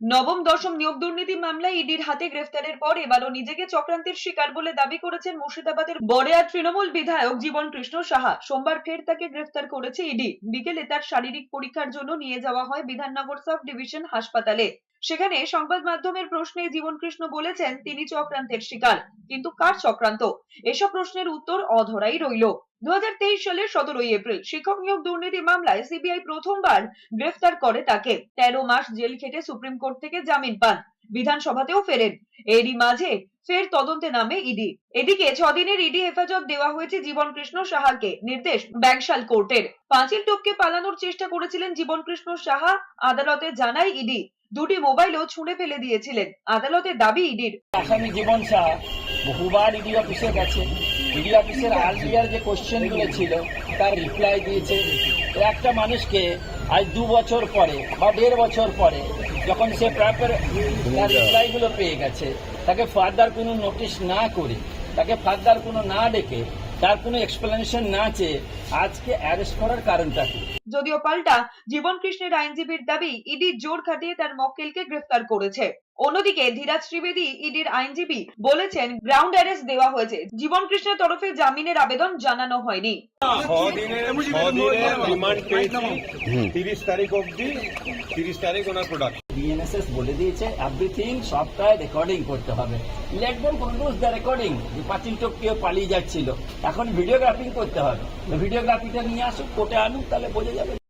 নবম, দশম নিয়োগ দুর্নীতি মামলায় ইডির হাতে গ্রেফতারের পর এবারও নিজেকে চক্রান্তের শিকার বলে দাবি করেছেন মুর্শিদাবাদের বরেয়া তৃণমূল বিধায়ক জীবন কৃষ্ণ সাহা। সোমবার ফের তাকে গ্রেফতার করেছে ইডি। বিকেলে তার শারীরিক পরীক্ষার জন্য নিয়ে যাওয়া হয় বিধাননগর সাব ডিভিশন হাসপাতালে। সেখানে সংবাদ মাধ্যমের প্রশ্নে জীবন কৃষ্ণ বলেছেন, তিনি চক্রান্তের শিকার, কিন্তু কার চক্রান্ত? এসব প্রশ্নের উত্তর অধরাই রইল। দু হাজার তেইশ সালের সতেরোই এপ্রিল, শিক্ষক নিয়োগ দুর্নীতি মামলায় সিবিআই প্রথমবার গ্রেফতার করে তাকে। তেরো মাস জেল খেটে সুপ্রিম কোর্ট থেকে জামিন পান। বিধানসভাতেও ফেরেন। এরই মাঝে ফের তদন্তে নামে ইডি। এদিকে ছদিনের ইডি হেফাজত দেওয়া হয়েছে জীবন কৃষ্ণ সাহাকে, নির্দেশ ব্যাংশাল কোর্টের। পাঁচিল টপকে পালানোর চেষ্টা করেছিলেন জীবন কৃষ্ণ সাহা, আদালতে জানায় ইডি। দুটি মোবাইলও ছুঁড়ে ফেলে দিয়েছিলেন। আদালতের দাবি ইডির। আসামি জীবন শাহ বহুবার ইডি অফিসে গেছে। ইডি অফিসের আর্লিয়ার যে কোশ্চেনগুলো ছিল তার রিপ্লাই দিয়েছে। একটা মানুষকে আজ দু বছর পরে বা দেড় বছর পরে যখন সে প্রপার তার রিপ্লাইগুলো পেয়ে গেছে। তাকে ফার্দার কোনো নোটিশ না করে তাকে ফার্দার কোনো না ডেকে তার কোনো এক্সপ্লেনেশন না চেয়ে আজকে অ্যারেস্ট করার কারণটা কি? যদিও পাল্টা জীবন কৃষ্ণের আইনজীবীর দাবি ইডি জোর খাটিয়ে তার মক্কেলকে গ্রেফতার করেছে। অন্যদিকে ধীরাজ ত্রিবেদী ইডির আইনজীবী বলেছেন গ্রাউন্ড অ্যারেস্ট দেওয়া হয়েছে। জীবন কৃষ্ণের তরফে জামিনের আবেদন জানানো হয়নি। তিরিশ তারিখ অবধি তিরিশ তারিখ ওনার প্রোডাক্ট বিএনএসএস বলে দিয়েছে এভরিথিং সবটাই রেকর্ডিং করতে হবে। লেট প্রডিউস দ্য রেকর্ডিং যে পাঁচিল টপ কেউ পালিয়ে যাচ্ছিল। এখন ভিডিওগ্রাফিং করতে হবে। ভিডিওগ্রাফিটা নিয়ে আসুক, কোর্টে আনুক, তাহলে বোঝা যাবে